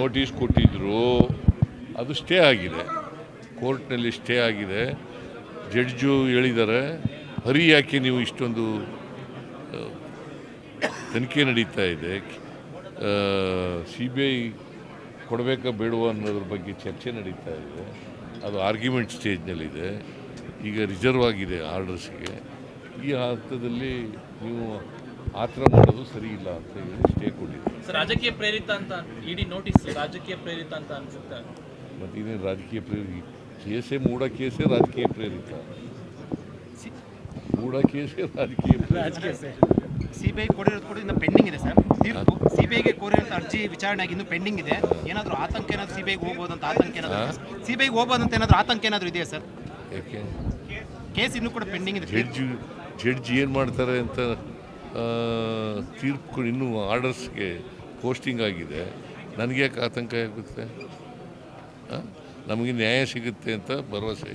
Notice ಕೊಟ್ಟಿದ್ದರು ಅದು stay ಆಗಿದೆ. ಕೋರ್ಟ್ನಲ್ಲಿ ಸ್ಟೇ ಆಗಿದೆ. ಜಡ್ಜು ಹೇಳಿದ್ದಾರೆ, ಹರಿ ಯಾಕೆ ನೀವು ಇಷ್ಟೊಂದು ತನಿಖೆ ನಡೀತಾ ಇದೆ? ಸಿ ಬಿ ಐ ಕೊಡಬೇಕಾ ಬೇಡವಾ ಅನ್ನೋದ್ರ ಬಗ್ಗೆ ಚರ್ಚೆ ನಡೀತಾ ಇದೆ. ಅದು ಆರ್ಗ್ಯುಮೆಂಟ್ ಸ್ಟೇಜ್ನಲ್ಲಿದೆ. ಈಗ ರಿಸರ್ವ್ ಆಗಿದೆ ಆರ್ಡರ್ಸ್ಗೆ. ಈ ಹಂತದಲ್ಲಿ ನೀವು ಆ ಥರ ಮಾಡೋದು ಸರಿ ಇಲ್ಲ ಅಂತ ಹೇಳಿ ಸ್ಟೇ ಕೊಟ್ಟಿದ್ದೆ ಸರ್ ರಾಜಕೀಯ ಪ್ರೇರಿತ ಅಂತ ಇಡೀ ನೋಟಿಸ್ ರಾಜಕೀಯ ಪ್ರೇರಿತ ಅಂತ ಅನ್ಸುತ್ತೆ. ಮತ್ತು ಇನ್ನೇನು ರಾಜಕೀಯ ಪ್ರೇರಿತ ಕೇಸೇ ಮೂಡ ಕೇಸೆ ರಾಜಕೀಯ ಪ್ರೇರಿತ. ಮೂಡ ಕೇಸೆ ರಾಜಕೀಯ ಸಿಬಿಐ ಕೊಡಿರೋದು ಕೂಡ ಇನ್ನು ಪೆಂಡಿಂಗ್ ಇದೆ ಸರ್. ತೀರ್ಪು. ಸಿಬಿಐಗೆ ಕೋರಿರೋಂಥ ಅರ್ಜಿ ವಿಚಾರಣೆ ಆಗಿ ಇನ್ನು ಪೆಂಡಿಂಗ್ ಇದೆ. ಏನಾದರೂ ಆತಂಕ ಏನಾದರೂ ಸಿಬಿಐಗೆ ಹೋಗ್ಬೋದು ಅಂತ ಆತಂಕ ಏನಾದರೂ ಸಿಬಿಐಗೆ ಹೋಗ್ಬೋದು ಅಂತ ಏನಾದರೂ ಆತಂಕ ಏನಾದರೂ ಇದೆಯಾ ಸರ್? ಯಾಕೆ? ಕೇಸ್ ಇನ್ನೂ ಕೂಡ ಪೆಂಡಿಂಗ್ ಇದೆ. ಜಡ್ಜ್ ಜಡ್ಜ್ ಏನು ಮಾಡ್ತಾರೆ ಅಂತ ತೀರ್ಪು ಇನ್ನೂ ಆರ್ಡರ್ಸ್ಗೆ ಪೋಸ್ಟಿಂಗ್ ಆಗಿದೆ. ನನಗೆ ಯಾಕೆ ಆತಂಕ ಆಗುತ್ತೆ ನಮಗೆ ನ್ಯಾಯ ಸಿಗುತ್ತೆ ಅಂತ ಭರವಸೆ